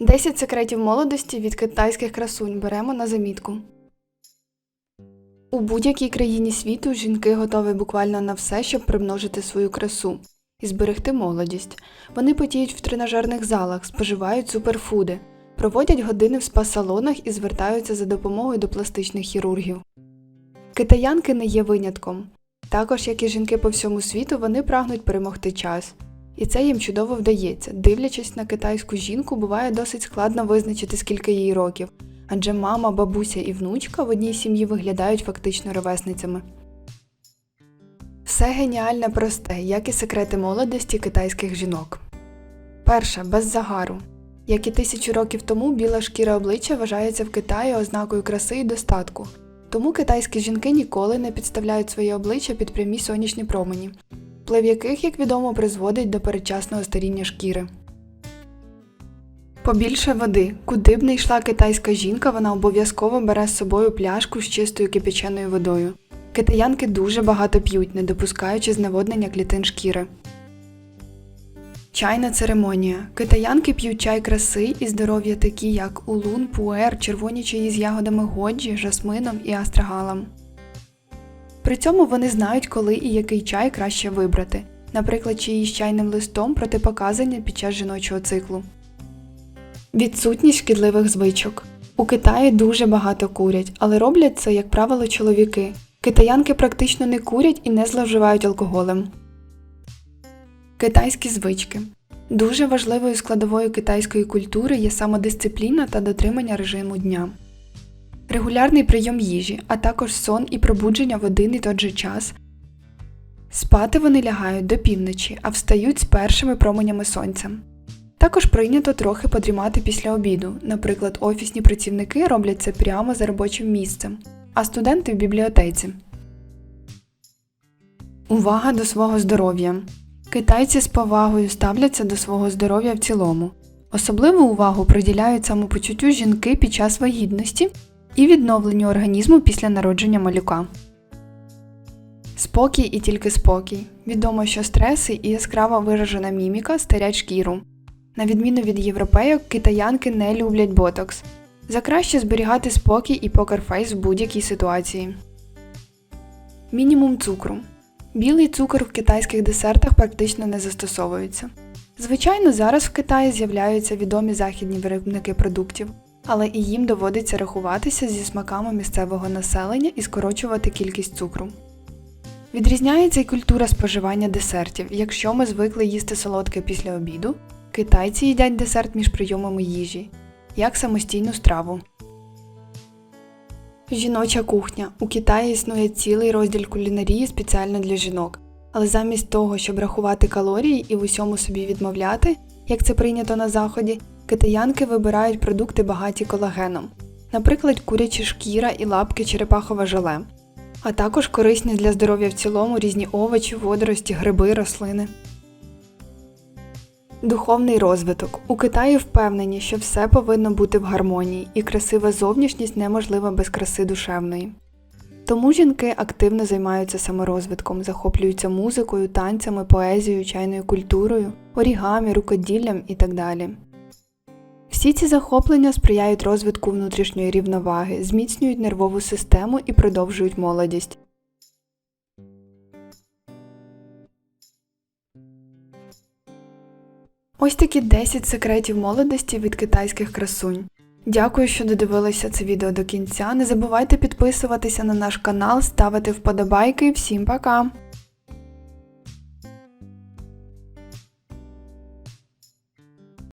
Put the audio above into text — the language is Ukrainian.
10 секретів молодості від китайських красунь беремо на замітку. У будь-якій країні світу жінки готові буквально на все, щоб примножити свою красу і зберегти молодість. Вони потіють в тренажерних залах, споживають суперфуди, проводять години в спа-салонах і звертаються за допомогою до пластичних хірургів. Китаянки не є винятком. Також, як і жінки по всьому світу, вони прагнуть перемогти час. І це їм чудово вдається. Дивлячись на китайську жінку, буває досить складно визначити, скільки їй років, адже мама, бабуся і внучка в одній сім'ї виглядають фактично ровесницями. Все геніальне просте, як і секрети молодості китайських жінок. Перше без загару. Як і тисячу років тому, біла шкіра обличчя вважається в Китаї ознакою краси і достатку. Тому китайські жінки ніколи не підставляють своє обличчя під прямі сонячні промені, вплив яких, як відомо, призводить до передчасного старіння шкіри. Побільше води. Куди б не йшла китайська жінка, вона обов'язково бере з собою пляшку з чистою кипяченою водою. Китаянки дуже багато п'ють, не допускаючи зневоднення клітин шкіри. Чайна церемонія. Китаянки п'ють чай краси і здоров'я такі, як улун, пуер, червоні чаї з ягодами годжі, жасмином і астрагалом. При цьому вони знають, коли і який чай краще вибрати, наприклад, чаї з чайним листом протипоказання під час жіночого циклу. Відсутність шкідливих звичок. У Китаї дуже багато курять, але роблять це, як правило, чоловіки. Китаянки практично не курять і не зловживають алкоголем. Китайські звички. Дуже важливою складовою китайської культури є самодисципліна та дотримання режиму дня. Регулярний прийом їжі, а також сон і пробудження в один і той же час. Спати вони лягають до півночі, а встають з першими променями сонця. Також прийнято трохи подрімати після обіду. Наприклад, офісні працівники роблять це прямо за робочим місцем, а студенти в бібліотеці. Увага до свого здоров'я. Китайці з повагою ставляться до свого здоров'я в цілому. Особливу увагу приділяють самопочуттю жінки під час вагітності і відновленню організму після народження малюка. Спокій і тільки спокій. Відомо, що стреси і яскраво виражена міміка старять шкіру. На відміну від європейок, китаянки не люблять ботокс. За краще зберігати спокій і покерфейс в будь-якій ситуації. Мінімум цукру. Білий цукор в китайських десертах практично не застосовується. Звичайно, зараз в Китаї з'являються відомі західні виробники продуктів, але і їм доводиться рахуватися зі смаками місцевого населення і скорочувати кількість цукру. Відрізняється й культура споживання десертів. Якщо ми звикли їсти солодке після обіду, китайці їдять десерт між прийомами їжі, як самостійну страву. Жіноча кухня. У Китаї існує цілий розділ кулінарії спеціально для жінок. Але замість того, щоб рахувати калорії і в усьому собі відмовляти, як це прийнято на заході, китаянки вибирають продукти багаті колагеном, наприклад, куряча шкіра і лапки черепахове желе, а також корисні для здоров'я в цілому різні овочі, водорості, гриби, рослини. Духовний розвиток. У Китаї впевнені, що все повинно бути в гармонії, і красива зовнішність неможлива без краси душевної. Тому жінки активно займаються саморозвитком, захоплюються музикою, танцями, поезією, чайною культурою, орігамі, рукоділлям і так далі. Всі ці захоплення сприяють розвитку внутрішньої рівноваги, зміцнюють нервову систему і продовжують молодість. Ось такі 10 секретів молодості від китайських красунь. Дякую, що додивилися це відео до кінця. Не забувайте підписуватися на наш канал, ставити вподобайки. Всім пока!